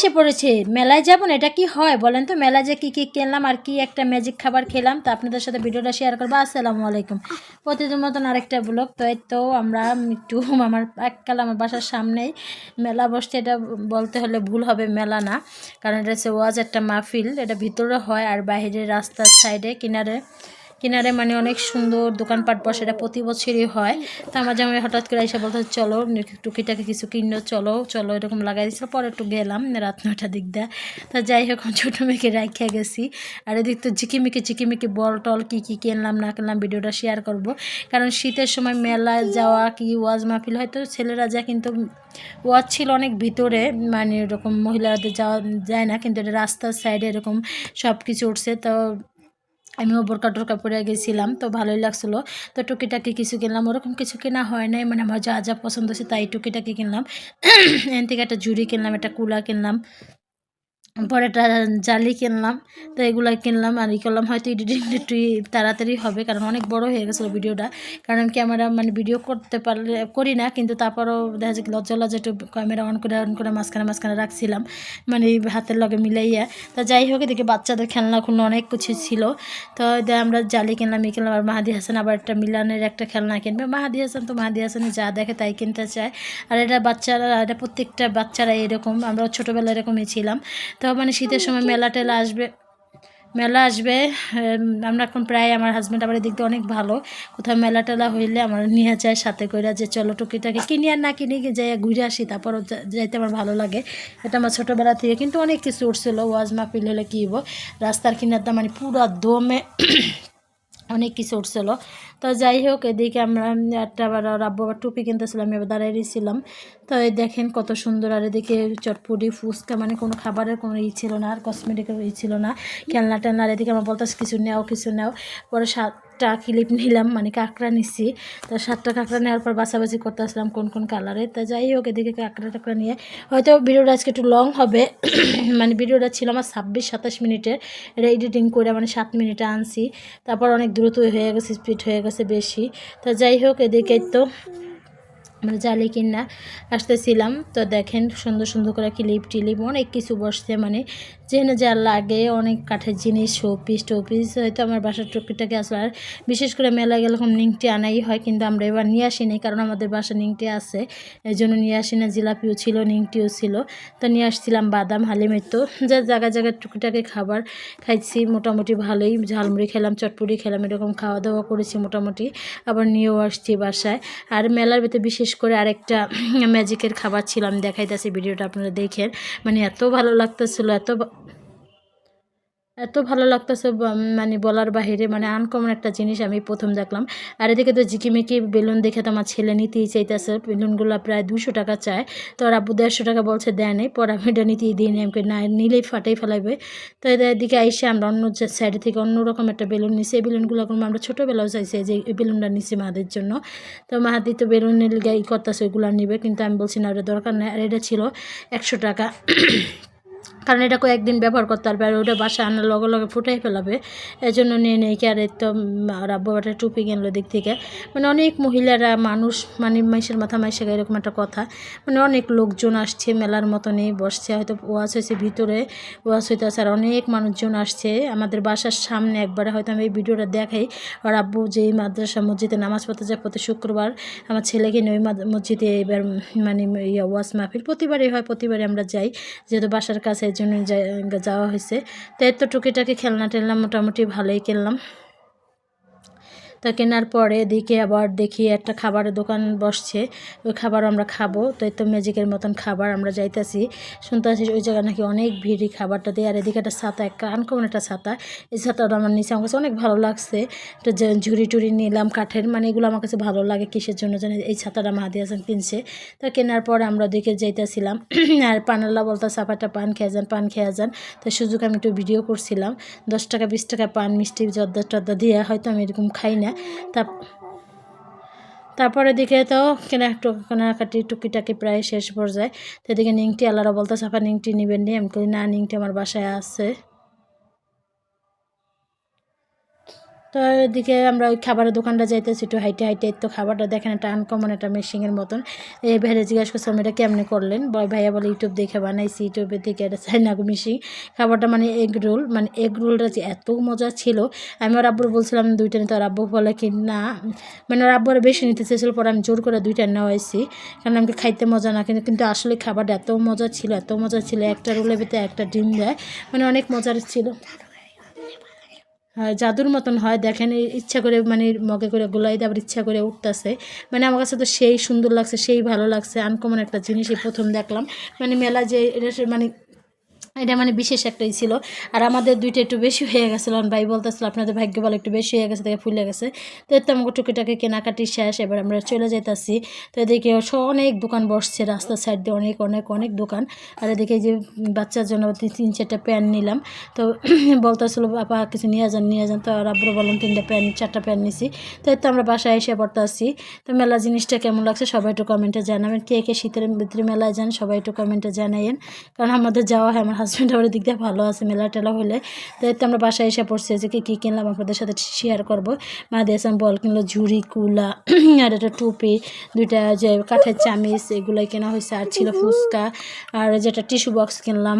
এসে পড়েছে, মেলায় যাব না? এটা কি হয় বলেন তো? মেলায় যে কী কী কিনলাম আর কি একটা ম্যাজিক খাবার খেলাম, তো আপনাদের সাথে ভিডিওটা শেয়ার করব। আসসালামু আলাইকুম। প্রতিদিন মতন আরেকটা ব্লগ তো তো আমরা একটু আমার এককাল আমার বাসার সামনেই মেলা বসছে। এটা বলতে হলে ভুল হবে, মেলা না। কারণ এটা হচ্ছে ওয়াজ, একটা মাহফিল। এটা ভিতরে হয় আর বাইরে রাস্তার সাইডে কিনারে। কিনারে মানে অনেক সুন্দর দোকানপাট বসে, এটা প্রতি বছরই হয়। তো আমার জামাই হঠাৎ করে এসে বলতে, চলো, টুকিটাকে কিছু কিনো, চলো চলো, এরকম লাগাই দিছিল পরে একটু গেলাম, রাত নটার দিক দিয়ে। তা যাই হোক ছোটো মেয়েকে রাখিয়া গেছি। আর এদিক তো ঝিকিমিকি ঝিকিমিকি বল টল কী কী কিনলাম, না কিনলাম, ভিডিওটা শেয়ার করব। কারণ শীতের সময় মেলায় যাওয়া কি ওয়াজ মাহফিল হয়তো ছেলেরা যা কিন্তু ওয়াজ ছিল অনেক ভিতরে মানে এরকম মহিলাদের যাওয়া যায় না, কিন্তু এটা রাস্তার সাইডে এরকম সব কিছু উঠছে। তো আমিও বোরকা টোরকা পরে গেছিলাম, তো ভালোই লাগছিল। তো টুকিটাকি কিছু কিনলাম, ওরকম কিছু কেনা হয় নাই মানে আমার যা যা পছন্দ হচ্ছে তাই টুকিটাকি কিনলাম। এন থেকে একটা জুড়ি কিনলাম, একটা কুলা কিনলাম। পরে একটা জালি কিনলাম, তো এগুলো কিনলাম আর ই করলাম, হয়তো এডিটিংটা একটু তাড়াতাড়ি হবে, কারণ অনেক বড় হয়ে গেছিল ভিডিওটা। কারণ ক্যামেরা মানে ভিডিও করতে পারলে, করি না, কিন্তু তারপরও দেখা যায় লজ্জা লজ্জা একটু ক্যামেরা অন করে অন করে মাঝখানে মাঝখানে রাখছিলাম মানে হাতের লগে মিলাইয়া। তা যাই হোক, এদিকে বাচ্চাদের খেলনা খুলনা অনেক কিছু ছিল, তো আমরা জালি কিনলাম, ই কিনলাম, আর মাহাদি হাসান আবার একটা মিলানের একটা খেলনা কিনবে। মাহাদি হাসান তো মাহাদি হাসান যা দেখে তাই কিনতে চায়। আর এটা বাচ্চারা, এটা প্রত্যেকটা বাচ্চারা এরকম, আমরা ছোটোবেলা এরকমই ছিলাম। তো মানে শীতের সময় মেলা টেলা আসবে। মেলা আসবে আমরা এখন প্রায় আমার হাজব্যান্ড আমার দিক দিয়ে অনেক ভালো। কোথাও মেলা টেলা হইলে আমার নিয়ে যায় সাথে করে যে চলো টুকিটাকে কিনি আর না কিনি যাই ঘুরে আসি তারপর যাইতে আমার ভালো লাগে। এটা আমার ছোটোবেলা থেকে কিন্তু অনেক কিছু উঠছিল ওয়াজ মাহফিল হলে কী হব রাস্তার কিনার দাম মানে পুরো দমে অনেক কিছু উঠছিল। তো যাই হোক, এদিকে আমরা একটা আবার আব্বু আবার টুপি কিনতেছিলাম এবার দাঁড়িয়ে দিয়েছিলাম তো এই দেখেন কত সুন্দর, আর এদিকে চটপুটি, ফুচকা মানে কোনো খাবারের কোনো ই ছিল না, আর কসমেটিকের ই ছিল না, খেলনা টেলনা, আর এদিকে আমার বলতাম কিছু নেও কিছু নেও। পরে সাতটা ক্লিপ নিলাম মানে কাঁকড়া নিচ্ছি তো সাতটা কাঁকড়া নেওয়ার পর বাছাবাছি করতে আসলাম কোন কোন কালারে তা যাই হোক, এদিকে কাঁকড়া টাকড়া নিয়ে হয়তো ভিডিওটা আজকে একটু লং হবে। মানে ভিডিওটা ছিল আমার ছাব্বিশ, সাতাশ মিনিটের। এটা এডিটিং করে মানে সাত মিনিটে আনছি। তারপর অনেক দ্রুত হয়ে গেছে স্পিড হয়ে গেছে বেশি। তো যাই হোক, এদিকে তো মানে জালি কিনা আসতেছিলাম। তো দেখেন সুন্দর সুন্দর করে ক্লিপ টিলিপ অনেক কিছু বসছে মানে। যেখানে যা লাগে অনেক কাঠের জিনিস, শোপিস টোপিস, হয়তো আমার বাসার টুকিটাকে আসলে আর বিশেষ করে মেলা গেলে এরকম নিংটি আনাই হয়, কিন্তু আমরা এবার নিয়ে আসিনি কারণ আমাদের বাসা নিংটি আছে। এই জন্য নিয়ে আসি না, জিলাপিও ছিল, নিংটিও ছিল। তো নিয়ে আসছিলাম বাদাম, হালিমের তো। যা জায়গায় জায়গায় টুকিটাকে খাবার খাইছি, মোটামুটি ভালোই। ঝালমুড়ি খেলাম চটপুরি খেলাম, এরকম খাওয়া দাওয়া করেছি মোটামুটি। আবার নিয়েও আসছি বাসায়। আর মেলার ভিতরে বিশেষ করে আরেকটা ম্যাজিকের খাবার ছিলাম দেখাইতেছি ভিডিওটা আপনারা দেখেন। মানে এত ভালো লাগতেছিল, এত এত ভালো লাগতেছে মানে বলার বাহিরে মানে আনকমন একটা জিনিস আমি প্রথম দেখলাম। আর এদিকে তো ঝিকিমিকি বেলুন দেখে তো আমার ছেলে নিতেই চাইতেছে। বেলুনগুলো প্রায় দুশো টাকা চায়। তো আর আব্বু দেড়শো টাকা বলছে, দেয় নেই, পরে আমি এটা নিতেই দিই নি আমাকে না, নিলেই ফাটাই ফেলাইবে। তো এদের এদিকে আইসে আমরা অন্য সাইড থেকে অন্যরকম একটা বেলুন নিছি। এই বেলুনগুলো এখন আমরা ছোটোবেলাও চাইছি যে, এই বেলুনটা নিছি মাদের জন্য। তো মাহাদি তো বেলুনের গাই করতেছে, ওইগুলো নিবে। কিন্তু আমি বলছি, না, ওটা দরকার নেই। আর এটা ছিল একশো টাকা। কারণ এটা কয়েকদিন ব্যবহার করতে পারবে আর ওটা বাসা আনার লগে লগে ফুটাই ফেলাবে। এই জন্য নিয়ে নেই কি আর তো রাব্বু একটা টুপি কিনলো দিক থেকে। মানে অনেক মহিলারা, মানুষ মানে মাইসের মাথা মাইসে এরকম একটা কথা। মানে অনেক লোকজন আসছে, মেলার মতনই বসছে। হয়তো ওয়াশ হয়েছে ভিতরে ওয়াশ হইতেছে আর অনেক মানুষজন আসছে। আমাদের বাসার সামনে একবারে হয়তো আমি এই ভিডিওটা দেখাই। আর আব্বু যে মাদ্রাসা মসজিদে নামাজ পড়তে যায় প্রতি শুক্রবার, আমার ছেলেকে নিয়ে ওই মসজিদে এবার মানে ইয়ে ওয়াশ মাহফিল প্রতিবারই হয়, প্রতিবারই আমরা যাই। যেহেতু বাসার কাছে এর জন্য যাওয়া হয়েছে। তো এত টুকিটাকি খেলনা টেলনা মোটামুটি ভালোই কিনলাম তা কেনার পরে এদিকে আবার দেখি একটা খাবারের দোকান বসছে, ওই খাবার আমরা খাব। তো এই তো ম্যাজিকের মতন খাবার আমরা যাইতাছি। শুনতেছি ওই জায়গায় নাকি অনেক ভিড়ই খাবারটা দিয়ে। আর এদিকে একটা ছাতা একটা একটা ছাতা। এই ছাতাটা আমার নিচে আমার কাছে অনেক ভালো লাগছে। একটা ঝুড়ি টুড়ি নিলাম কাঠের মানে এগুলো আমার কাছে ভালো লাগে কিসের জন্য জানি। এই ছাতাটা মাহাদি হাসান কিনছে। তা কেনার পর আমরা ওদিকে যাইতেছিলাম। আর পানাল্লা বলতে সাপাটা পান খেয়ে যান, পান খেয়ে যান। তো সুযোগ আমি একটু ভিডিও করছিলাম। দশ টাকা, বিশ টাকা পান, মিষ্টি জর্দা টর্দা দিয়ে। হয়তো আমি এরকম খাই না। তা তারপরে দিকে তো কেনা কেনাকাটি টুকিটাকি প্রায় শেষ পর্যায়ে। তো এদিকে নিংটি, আল্লাহরা বলতে সাফা নিংটি নিবেন নি। আমি না, নিংটি আমার বাসায় আছে। তো এদিকে আমরা ওই খাবারের দোকানটা যাইতেছি, একটু হাইটে হাইটে তো খাবারটা দেখেন একটা আনকমন একটা মেশিনের মতন। এই ভাইরা জিজ্ঞাসা করছিলাম এটা কেমনে করলেন? ভাইয়া বলে, ইউটিউব দেখে বানাইছি, ইউটিউবে দেখে এটা চাইনা মিশি খাবারটা মানে এগ রোল মানে এগ রোলটা যে এত মজা ছিল। আমি ওর আব্বুর বলছিলাম, দুইটা নিতে। ওর আব্বু বলে কি, না। মানে ওর আব্বুর বেশি নিতে চেয়েছিল, পরে আমি জোর করে দুইটা নেওয়াইছি। কারণ আমাকে খাইতে মজা না, কিন্তু কিন্তু আসলে খাবারটা এত মজা ছিল, এত মজা ছিল, একটা রোলের ভিতরে একটা ডিম দেয়। মানে অনেক মজার ছিল। জাদুর মতন হয়। দেখেন ইচ্ছা করে মানে মগে করে গোলাই দিয়ে আবার ইচ্ছা করে উঠতেছে। মানে আমার কাছে তো সেই সুন্দর লাগছে, সেই ভালো লাগছে। আনকমন একটা জিনিস এই প্রথম দেখলাম। মানে মেলা যে মানে এটা মানে বিশেষ একটাই ছিল। আর আমাদের দুইটা একটু বেশি হয়ে গেছিল। ভাই বলতেছিল, আপনাদের ভাগ্য বলে একটু বেশি হয়ে গেছে থেকে ফুলে গেছে। তো এতে আমাকে টুকিটাকি কেনাকাটি শেষ। এবার আমরা চলে যেতেছি তো এদিকে অনেক দোকান বসছে রাস্তার সাইড দিয়ে, অনেক অনেক অনেক দোকান। আর এদিকে যে বাচ্চার জন্য তিন- চারটা প্যান্ট নিলাম। তো বলতেছিল বাবা কিছু নিয়ে যান নিয়ে যান। তো রাব্বু বললাম, তিনটা প্যান্ট চারটা প্যান্ট নিছি। তো এর তো আমরা বাসায় এসে পড়তে আসছি তো মেলা জিনিসটা কেমন লাগছে সবাই একটু কমেন্টে জানাবেন। কে কে শীতের ভিতরে মেলায় যান, সবাই একটু কমেন্টে জানাইন কারণ আমাদের যাওয়া হয় আমার হাজব্যান্ড আমার দিক দিয়ে ভালো আছে মেলা টেলা হলে। তো এর তো আমরা বাসায় এসে পড়ছি যে কি, কী কিনলাম আপনাদের সাথে শেয়ার করব। মা দিয়েছিলাম বল কিনলো, ঝুড়ি, কুলা, আর একটা টুপি, দুইটা যে কাঠের চামিচ, এগুলোই কেনা হয়েছে। আর ছিল ফুচকা, আর যেটা টিস্যু বক্স কিনলাম।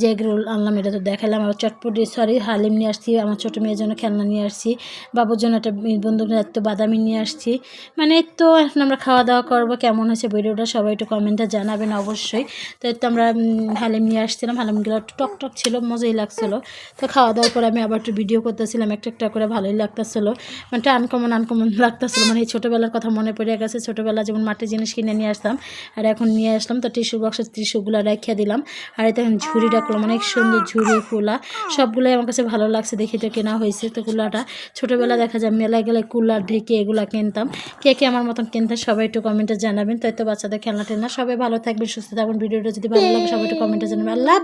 যে এগ রোল আনলাম, এটা তো দেখালাম। আর চটপটি সরি হালিম নিয়ে আসছি, আমার ছোটো মেয়ের জন্য খেলনা নিয়ে আসছি। বাবুর জন্য একটা বন্ধুর একটু বাদামি নিয়ে আসছি। মানে তো, এখন আমরা খাওয়া দাওয়া করব, কেমন হয়েছে ভিডিওটা সবাই একটু কমেন্টে জানাবেন অবশ্যই। তো তো আমরা হালিম নিয়ে আসছিলাম, হালিমগুলো একটু টক টক ছিল, মজাই লাগছিল। তো খাওয়া দাওয়ার পরে আমি আবার একটু ভিডিও করতেছিলাম, একটা একটা করে ভালোই লাগতেছিলো। মানে আনকমন আনকমন লাগতেছিলো। মানে এই ছোটোবেলার কথা মনে পড়ে গেছে, ছোটোবেলা যেমন মাটির জিনিস কিনে নিয়ে আসতাম, আর এখন নিয়ে আসলাম, তো টিস্যু বক্সের টিস্যুগুলো রেখে দিলাম। আর এতে এখন ঝুড়িটা করলাম অনেক সুন্দর ঝুড়ি, কুলা, সবগুলোই আমার কাছে ভালো লাগছে, দেখি তো কেনা হয়েছে তো কুলাটা। ছোটোবেলা দেখা যায় মেলায় গেলে কুলার ঢেকে এগুলো কিনতাম। কে কে আমার মতন কিনতে সবাই একটু কমেন্টে জানাবেন। তাই তো বাচ্চাদের খেলনা টেলনা সবাই ভালো থাকবেন, সুস্থ থাকবেন ভিডিওটা যদি ভালো লাগে, সবাই একটু কমেন্টে জানাবেন। আল্লাহ।